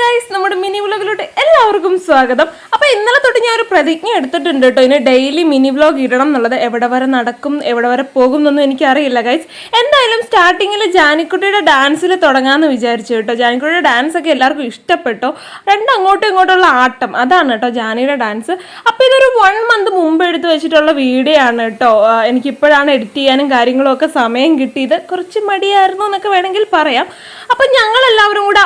Guys നമ്മുടെ mini വ്ലോഗിലോട്ട് എല്ലാവർക്കും സ്വാഗതം. അപ്പൊ ഇന്നലെ തൊട്ട് ഞാൻ ഒരു പ്രതിജ്ഞ എടുത്തിട്ടുണ്ട് കേട്ടോ. ഇനി ഡെയിലി മിനി വ്ലോഗ് ഇടണം എന്നുള്ളത് എവിടെ വരെ നടക്കും എവിടെ വരെ പോകും എന്നൊന്നും എനിക്ക് അറിയില്ല ഗൈസ് എന്തായാലും സ്റ്റാർട്ടിങ്ങിൽ ജാനിക്കുട്ടിയുടെ ഡാൻസിൽ തുടങ്ങാമെന്ന് വിചാരിച്ചു കേട്ടോ. ജാനിക്കുട്ടിയുടെ ഡാൻസ് ഒക്കെ എല്ലാവർക്കും ഇഷ്ടപ്പെട്ടു. രണ്ടും അങ്ങോട്ടും ഇങ്ങോട്ടുള്ള ആട്ടം. അതാണ് കേട്ടോ ജാനിയുടെ ഡാൻസ് അപ്പൊ ഇതൊരു വൺ മന്ത് മുമ്പ് എടുത്തു വെച്ചിട്ടുള്ള വീഡിയോ ആണ് കേട്ടോ. എനിക്ക് എനിക്കിപ്പോഴാണ് എഡിറ്റ് ചെയ്യാനും കാര്യങ്ങളും ഒക്കെ സമയം കിട്ടിയത്. കുറച്ച് മടിയായിരുന്നു എന്നൊക്കെ വേണമെങ്കിൽ പറയാം. അപ്പം ഞങ്ങളെല്ലാവരും കൂടെ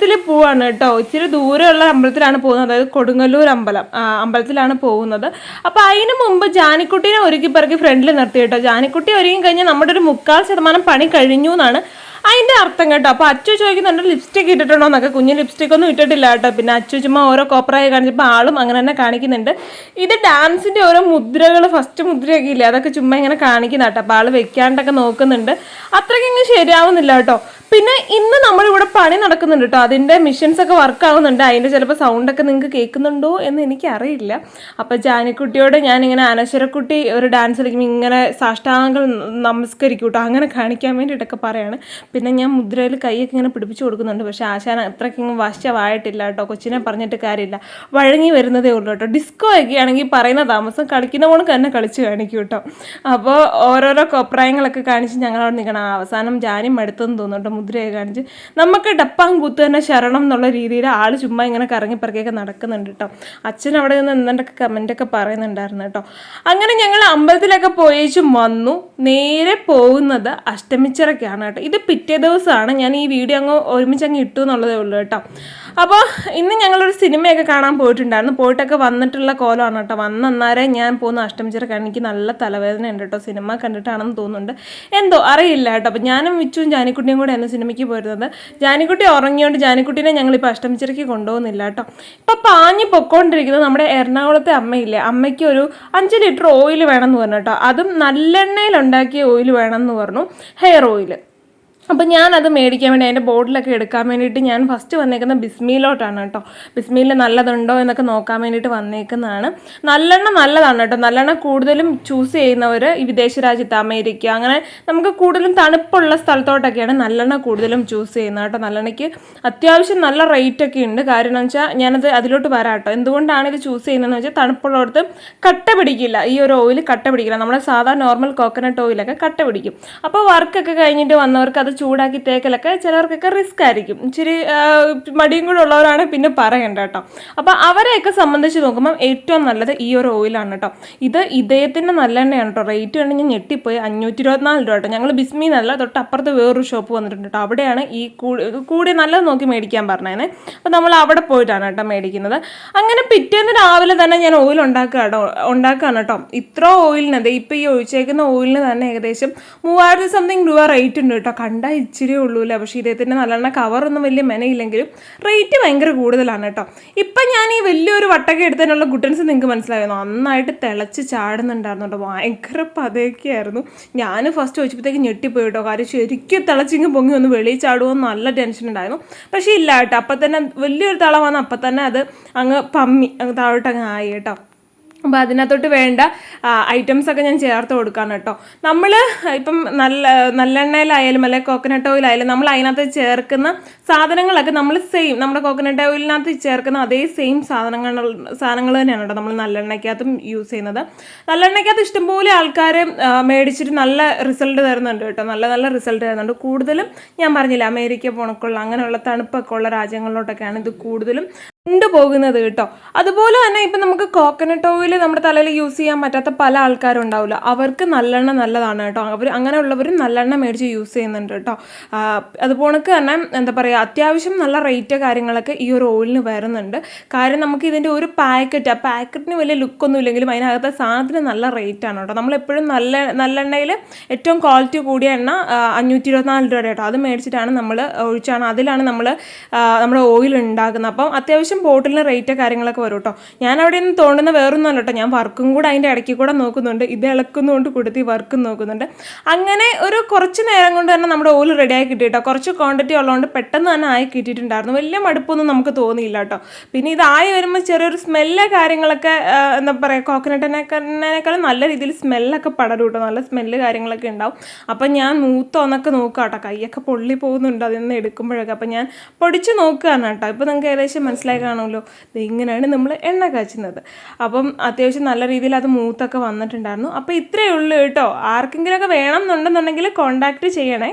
അമ്പലത്തിൽ പോവാണ് കേട്ടോ. ഇച്ചിരി ദൂരെയുള്ള അമ്പലത്തിലാണ് പോകുന്നത്. അതായത് കൊടുങ്ങല്ലൂർ അമ്പലം. അമ്പലത്തിലാണ് പോകുന്നത്. അപ്പോൾ അതിന് മുമ്പ് ജാനിക്കുട്ടീനെ ഒരുക്കി പിറക്കി ഫ്രണ്ടിൽ നിർത്തി കേട്ടോ. ജാനിക്കുട്ടി ഒരുങ്ങി കഴിഞ്ഞാൽ നമ്മുടെ ഒരു മുക്കാൽ ശതമാനം പണി കഴിഞ്ഞു എന്നാണ് അതിന്റെ അർത്ഥം കേട്ടോ. അപ്പോൾ അച്ചു ചോദിക്കുന്നുണ്ട് ലിപ്സ്റ്റിക് ഇട്ടിട്ടുണ്ടോ? എന്നൊക്കെ. കുഞ്ഞ് ലിപ്സ്റ്റിക് ഒന്നും ഇട്ടിട്ടില്ല കേട്ടോ. പിന്നെ അച്ചു ചുമ്മാ ഓരോ കോപ്പറായി കാണിച്ചപ്പോൾ ആളും അങ്ങനെ തന്നെ കാണിക്കുന്നുണ്ട്. ഇത് ഡാൻസിന്റെ ഓരോ മുദ്രകൾ ഫസ്റ്റ് മുദ്രയൊക്കെ ഇല്ലേ? അതൊക്കെ ചുമ്മാ ഇങ്ങനെ കാണിക്കുന്ന കേട്ടോ ആൾ വെക്കാണ്ടൊക്കെ നോക്കുന്നുണ്ട്. അത്രയ്ക്കങ്ങ് ശരിയാവുന്നില്ല കേട്ടോ. പിന്നെ ഇന്ന് നമ്മളിവിടെ പണി നടക്കുന്നുണ്ട് കേട്ടോ അതിന്റെ മിഷൻസ് ഒക്കെ വർക്ക് ആവുന്നുണ്ട്. അതിന്റെ ചിലപ്പോൾ സൗണ്ട് ഒക്കെ നിങ്ങൾക്ക് കേൾക്കുന്നുണ്ടോ എന്ന് എനിക്കറിയില്ല. അപ്പൊ ജാനിക്കുട്ടിയോട് ഞാൻ ഇങ്ങനെ അനശ്വരക്കുട്ടി ഒരു ഡാൻസ് കളിക്കുമ്പോൾ ഇങ്ങനെ സാഷ്ടാംഗങ്ങൾ നമസ്കരിക്കും കേട്ടോ അങ്ങനെ കാണിക്കാൻ വേണ്ടിയിട്ടൊക്കെ പറയാണ്. പിന്നെ ഞാൻ മുദ്രയിൽ കൈയൊക്കെ ഇങ്ങനെ പിടിപ്പിച്ചു കൊടുക്കുന്നുണ്ട്. പക്ഷേ ആശാൻ അത്രയ്ക്കും വശമായിട്ടില്ല കേട്ടോ കൊച്ചിനെ പറഞ്ഞിട്ട് കാര്യമില്ല. വഴങ്ങി വരുന്നതേ ഉള്ളൂ കേട്ടോ ഡിസ്കോ ഒക്കെ ആണെങ്കിൽ പറയുന്ന താമസം കളിക്കുന്ന പോണക്ക് തന്നെ കളിച്ച് കാണിക്കും കേട്ടോ അപ്പോൾ ഓരോരോ കൊപ്രായങ്ങളൊക്കെ കാണിച്ച് ഞങ്ങളവിടെ നിൽക്കണം. അവസാനം ജാനി മടുത്തെന്ന് തോന്നുന്നുണ്ട് മുദ്രയൊക്കെ കാണിച്ച്. നമുക്ക് ഡപ്പാൻ കുത്തു തന്നെ ശരണം എന്നുള്ള രീതിയിൽ ആൾ ചുമ്മാ ഇങ്ങനെ കറങ്ങി പറക്കിയൊക്കെ നടക്കുന്നുണ്ട് കേട്ടോ. അച്ഛൻ അവിടെ നിന്ന് എന്തൊക്കെ കമന്റൊക്കെ പറയുന്നുണ്ടായിരുന്നു കേട്ടോ. അങ്ങനെ ഞങ്ങൾ അമ്പലത്തിലൊക്കെ പോയേച്ചും വന്നു. നേരെ പോകുന്നത് അഷ്ടമിച്ചിറക്കാണ് കേട്ടോ. ഇത് പിറ്റേ ദിവസമാണ്. ഞാൻ ഈ വീഡിയോ അങ്ങ് ഒരുമിച്ച് അങ്ങ് ഇട്ടു എന്നുള്ളതേ ഉള്ളൂ കേട്ടോ. അപ്പോൾ ഇന്ന് ഞങ്ങളൊരു സിനിമയൊക്കെ കാണാൻ പോയിട്ടുണ്ടായിരുന്നു. പോയിട്ടൊക്കെ വന്നിട്ടുള്ള കോലമാണ് കേട്ടോ. വന്നന്നേരെ ഞാൻ പോകുന്ന അഷ്ടമിച്ചിറക്കാണ് എനിക്ക് നല്ല തലവേദന ഉണ്ട് കേട്ടോ. സിനിമ കണ്ടിട്ടാണെന്ന് തോന്നുന്നുണ്ട്. എന്തോ അറിയില്ല കേട്ടോ. അപ്പോൾ ഞാനും വിച്ചും ജാനിക്കുട്ടിയും കൂടെ എന്ന സിനിമയ്ക്ക് പോയിരുന്നത്. ജാനിക്കുട്ടി ഉറങ്ങിയോണ്ട് ജാനിക്കുട്ടീനെ ഞങ്ങളിപ്പോൾ അഷ്ടമിച്ചിറക്കി കൊണ്ടുപോകുന്നില്ല കേട്ടോ. ഇപ്പോൾ പാഞ്ഞ് പൊക്കോണ്ടിരിക്കുന്നത് നമ്മുടെ എറണാകുളത്തെ അമ്മയില്ലേ? അമ്മയ്ക്ക് ഒരു അഞ്ച് ലിറ്റർ ഓയിൽ വേണമെന്ന് പറഞ്ഞു കേട്ടോ. അതും നല്ലെണ്ണയിൽ ഉണ്ടാക്കിയ ഓയിൽ വേണമെന്ന് പറഞ്ഞു. Hair oil. അപ്പം ഞാനത് മേടിക്കാൻ വേണ്ടി അതിന്റെ ബോർഡിലൊക്കെ എടുക്കാൻ വേണ്ടിയിട്ട് ഞാൻ ഫസ്റ്റ് വന്നേക്കുന്ന ബിസ്മിയിലോട്ടാണ് കേട്ടോ. ബിസ്മിയിൽ നല്ലതുണ്ടോ എന്നൊക്കെ നോക്കാൻ വേണ്ടിയിട്ട് വന്നേക്കുന്നതാണ്. നല്ലെണ്ണ നല്ലതാണ് കേട്ടോ. നല്ലെണ്ണ കൂടുതലും ചൂസ് ചെയ്യുന്നവർ വിദേശ രാജ്യത്ത് അമേരിക്ക അങ്ങനെ നമുക്ക് കൂടുതലും തണുപ്പുള്ള സ്ഥലത്തോട്ടൊക്കെയാണ് നല്ലെണ്ണ കൂടുതലും ചൂസ് ചെയ്യുന്നത് കേട്ടോ. നല്ലെണ്ണയ്ക്ക് അത്യാവശ്യം നല്ല റേറ്റ് ഒക്കെ ഉണ്ട്. കാരണം എന്ന് വെച്ചാൽ ഞാനത് അതിലോട്ട് വരാം കേട്ടോ. എന്തുകൊണ്ടാണ് ഇത് ചൂസ് ചെയ്യുന്നതെന്ന് വെച്ചാൽ തണുപ്പുള്ളവർക്ക് കട്ട പിടിക്കില്ല. ഈ ഒരു ഓയിൽ കട്ട പിടിക്കില്ല. നമ്മുടെ സാധാ നോർമൽ കോക്കനട്ട് ഓയിലൊക്കെ കട്ട പിടിക്കും. അപ്പോൾ വർക്കൊക്കെ കഴിഞ്ഞിട്ട് വന്നവർക്ക് അത് ചൂടാക്കി തേക്കലൊക്കെ ചിലവർക്കൊക്കെ റിസ്ക് ആയിരിക്കും. ഇച്ചിരി മടിയും കൂടെ ഉള്ളവരാണ് പിന്നെ പറയണ്ട കേട്ടോ. അപ്പോൾ അവരെയൊക്കെ സംബന്ധിച്ച് നോക്കുമ്പോൾ ഏറ്റവും നല്ലത് ഈ ഒരു ഓയിലാണ് കേട്ടോ. ഇത് ഇദ്ദേഹത്തിന്റെ നല്ലെണ്ണയാണ് കേട്ടോ. റേറ്റ് കണ്ട് ഞാൻ ഞെട്ടിപ്പോയി അഞ്ഞൂറ്റി ഇരുപത്തിനാല് രൂപ കേട്ടോ. ഞങ്ങൾ ബിസ്മി നല്ല തൊട്ടപ്പുറത്ത് വേറൊരു ഷോപ്പ് വന്നിട്ടുണ്ട് കേട്ടോ. അവിടെയാണ് ഈ കൂടി കൂടി നല്ലത് നോക്കി മേടിക്കാൻ പറഞ്ഞേനെ. അപ്പോൾ നമ്മൾ അവിടെ പോയിട്ടാണ് കേട്ടോ മേടിക്കുന്നത്. അങ്ങനെ പിറ്റേന്ന് രാവിലെ തന്നെ ഞാൻ ഓയിൽ ഉണ്ടാക്കുക കേട്ടോ ഉണ്ടാക്കുകയാണ് കേട്ടോ. ഇത്ര ഓയിലിന് അതെ ഇപ്പോൾ ഈ ഒഴിച്ചേക്കുന്ന ഓയിലിന് തന്നെ ഏകദേശം മൂവായിരത്തി സംതിങ് രൂപ റേറ്റ് ഉണ്ട് കേട്ടോ. കണ്ടാൽ ഇച്ചിരി ഉള്ളൂല പക്ഷേ ഇദ്ദേഹത്തിന്റെ നല്ലെണ്ണ കവറൊന്നും വലിയ മെനയില്ലെങ്കിലും റേറ്റ് ഭയങ്കര കൂടുതലാണ് കേട്ടോ. ഇപ്പം ഞാൻ ഈ വലിയൊരു വട്ടൊക്കെ എടുത്തതിനുള്ള ഗുട്ടൻസ് നിങ്ങൾക്ക് മനസ്സിലായിരുന്നു നന്നായിട്ട് തിളച്ച് ചാടുന്നുണ്ടായിരുന്നു കേട്ടോ. ഭയങ്കര പതയൊക്കെയായിരുന്നു. ഞാൻ ഫസ്റ്റ് ചോദിച്ചപ്പോഴത്തേക്ക് ഞെട്ടിപ്പോയി കേട്ടോ. കാര്യം ശരിക്കും തിളച്ചിങ്ങ് പൊങ്ങി ഒന്ന് വെളിയിൽ ചാടുമോ നല്ല ടെൻഷൻ ഉണ്ടായിരുന്നു. പക്ഷേ ഇല്ല കേട്ടോ. അപ്പം തന്നെ വലിയൊരു തള വന്ന് അപ്പം തന്നെ അത് അങ്ങ് പമ്മി അങ്ങ് താഴോട്ടങ്ങ് ആയി കേട്ടോ. അപ്പോൾ അതിനകത്തോട്ട് വേണ്ട ഐറ്റംസ് ഒക്കെ ഞാൻ ചേർത്ത് കൊടുക്കാണ് കേട്ടോ. നമ്മൾ ഇപ്പം നല്ല നല്ലെണ്ണയിലായാലും അല്ലെങ്കിൽ കോക്കനട്ട് ഓയിലായാലും നമ്മൾ അതിനകത്ത് ചേർക്കുന്ന സാധനങ്ങളൊക്കെ നമ്മൾ സെയിം നമ്മുടെ കോക്കനട്ട് ഓയിലിനകത്ത് ചേർക്കുന്ന അതേ സെയിം സാധനങ്ങൾ സാധനങ്ങൾ തന്നെയാണ് കേട്ടോ നമ്മൾ നല്ലെണ്ണയ്ക്കകത്തും യൂസ് ചെയ്യുന്നത്. നല്ലെണ്ണയ്ക്കകത്ത് ഇഷ്ടംപോലെ ആൾക്കാർ മേടിച്ചിട്ട് നല്ല റിസൾട്ട് തരുന്നുണ്ട് കേട്ടോ. നല്ല നല്ല റിസൾട്ട് തരുന്നുണ്ട്. കൂടുതലും ഞാൻ പറഞ്ഞില്ല അമേരിക്ക പോണക്കുള്ള അങ്ങനെയുള്ള തണുപ്പൊക്കെ ഉള്ള രാജ്യങ്ങളിലോട്ടൊക്കെയാണ് ഇത് കൂടുതലും കൊണ്ടുപോകുന്നത് കേട്ടോ. അതുപോലെ തന്നെ ഇപ്പം നമുക്ക് കോക്കനട്ട് ഓയിൽ നമ്മുടെ തലയിൽ യൂസ് ചെയ്യാൻ പറ്റാത്ത പല ആൾക്കാരും ഉണ്ടാവില്ല അവർക്ക് നല്ലെണ്ണ നല്ലതാണ് കേട്ടോ. അവർ അങ്ങനെയുള്ളവരും നല്ലെണ്ണ മേടിച്ച് യൂസ് ചെയ്യുന്നുണ്ട് കേട്ടോ. അതുപോലെ തന്നെ എന്താ പറയുക അത്യാവശ്യം നല്ല റേറ്റ് കാര്യങ്ങളൊക്കെ ഈ ഒരു ഓയിലിന് വരുന്നുണ്ട്. കാര്യം നമുക്ക് ഇതിന്റെ ഒരു പാക്കറ്റ് ആ പാക്കറ്റിന് വലിയ ലുക്കൊന്നും ഇല്ലെങ്കിലും അതിനകത്തെ സാധനത്തിന് നല്ല റേറ്റ് ആണ് കേട്ടോ. നമ്മളെപ്പോഴും നല്ല നല്ലെണ്ണയിൽ ഏറ്റവും ക്വാളിറ്റി കൂടിയ എണ്ണ അഞ്ഞൂറ്റി ഇരുപത്തിനാല് രൂപ കേട്ടോ. അത് മേടിച്ചിട്ടാണ് നമ്മൾ ഒഴിച്ചാണ് അതിലാണ് നമ്മൾ നമ്മുടെ ഓയിൽ ഉണ്ടാക്കുന്നത്. അപ്പം അത്യാവശ്യം അത്യാവശ്യം ബോട്ടിലിന് റേറ്റ് കാര്യങ്ങളൊക്കെ വരും കേട്ടോ ഞാൻ അവിടെ നിന്ന് തോണ്ടുന്ന വേറൊന്നുമല്ല കേട്ടോ ഞാൻ വർക്കും കൂടെ അതിന്റെ ഇടയ്ക്ക് കൂടെ നോക്കുന്നുണ്ട്. ഇത് ഇളക്കുന്നതുകൊണ്ട് കൊടുത്തി വർക്കും നോക്കുന്നുണ്ട്. അങ്ങനെ ഒരു കുറച്ച് നേരം കൊണ്ട് തന്നെ നമ്മുടെ ഓയിൽ റെഡിയായി കിട്ടി കേട്ടോ കുറച്ച് ക്വാണ്ടിറ്റി ഉള്ളതുകൊണ്ട് പെട്ടെന്ന് തന്നെ ആയി കിട്ടിയിട്ടുണ്ടായിരുന്നു. വലിയ മടുപ്പൊന്നും നമുക്ക് തോന്നിയില്ല കേട്ടോ പിന്നെ ഇതായി വരുമ്പോൾ ചെറിയൊരു സ്മെല്ല് കാര്യങ്ങളൊക്കെ എന്താ പറയുക കോക്കനട്ടിനേക്കാളും നല്ല രീതിയിൽ സ്മെല്ലൊക്കെ പടരും കേട്ടോ നല്ല സ്മെല്ല് കാര്യങ്ങളൊക്കെ ഉണ്ടാവും. അപ്പം ഞാൻ മൂത്തോന്നൊക്കെ നോക്കാം കേട്ടോ കൈയൊക്കെ പൊള്ളി പോകുന്നുണ്ട് അതിൽ നിന്ന് എടുക്കുമ്പോഴൊക്കെ. അപ്പം ഞാൻ പൊടിച്ച് നോക്കുകയാണ് കേട്ടോ ഇപ്പം നിങ്ങൾക്ക് ഏകദേശം മനസ്സിലായി കാണുമല്ലോ? ഇങ്ങനെയാണ് നമ്മൾ എണ്ണ കാച്ചുന്നത്. അപ്പം അത്യാവശ്യം നല്ല രീതിയിൽ അത് മൂത്തൊക്കെ വന്നിട്ടുണ്ടായിരുന്നു. അപ്പോൾ ഇത്രയേ ഉള്ളൂ കേട്ടോ. ആർക്കെങ്കിലുമൊക്കെ വേണം എന്നുണ്ടെന്നുണ്ടെങ്കിൽ കോണ്ടാക്ട് ചെയ്യണേ.